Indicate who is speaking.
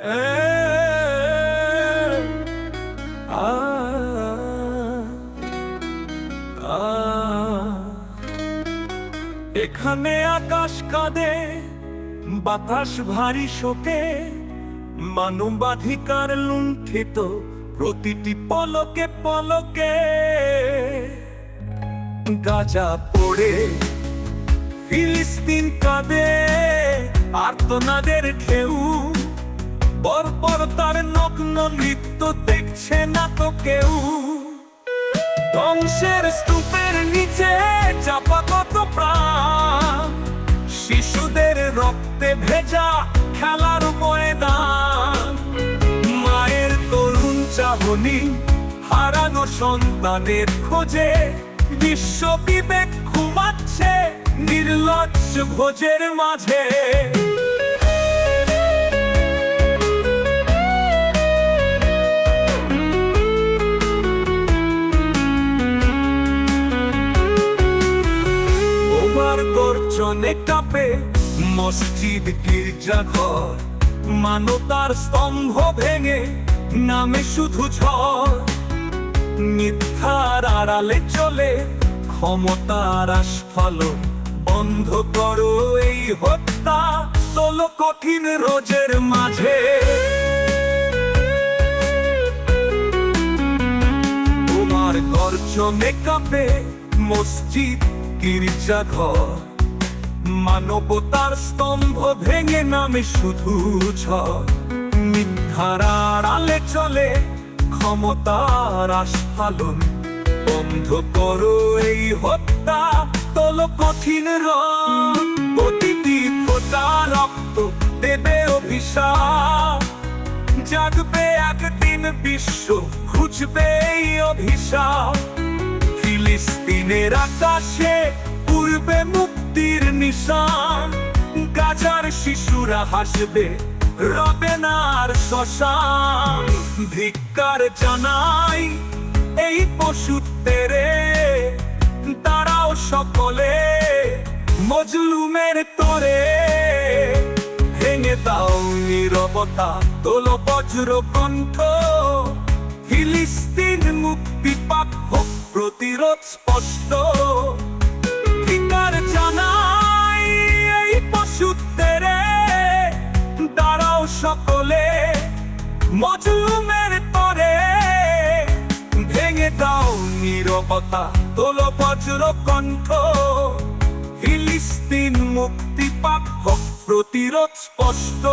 Speaker 1: এখানে আকাশ কাঁদে, বাতাস ভারী শোকে, মানবাধিকার লুণ্ঠিত প্রতিটি পলকে পলকে। গাজা পড়ে, ফিলিস্তিন কাঁদে, আর্তনাদের ঢেউ। বর্বরতার নগ্ন নৃত্য দেখছে না তো কেউ। ধ্বংসের স্তূপের নিচে চাপা কত প্রাণ। শিশুদের রক্তে ভেজা খেলার ময়দান। মায়ের তরুণ চাহনি হারানো সন্তানের খোঁজে বিশ্ব বিবেক ঘুমাচ্ছে নির্লজ্জ ভোজের মাঝে। কাঁপে মসজিদ গির্জাঘর মানতার স্তম্ভ ভেঙে নামে শুধু ঝড়। মিথ্যার আড়ালে চলে ক্ষমতার আস্ফালন বন্ধ করো এই হত্যা তোলো কঠিন রোজের মাঝে। তোমার গর্জনে কাঁপে মসজিদ গির্জাঘর মানবতার স্তম্ভ ভেঙে নামে শুধু ঝড় মিথ্যার আড়ালে চলে ক্ষমতার আস্ফালন। বন্ধ করো এই হত্যা, তোলো কঠিন প্রতিটি ফোটা রক্ত দেবে অভিশাপ। জাগবে একদিন বিশ্ব, খুঁজবে এই অভিশাপ। ফিলিস্তিনের আকাশে উড়বে মুক্তির নিশান, গাজার শিশুরা হাসবে রবে না আর শ্মশান। ধিক্কার জানাই এই পশুত্বেরে তারাও সকলে মজলুমের তোরে। ভেঙে দাও নিরবতা তোলো বজ্র কণ্ঠ। ফিলিস্তিন মুক্তি পাক প্রতিরোধ স্পষ্ট। সকলে মজলুমের পরে ভেঙে দাও নিরবতা তোলো বজ্র কণ্ঠ। ফিলিস্তিন মুক্তি পাক প্রতিরোধ স্পষ্ট।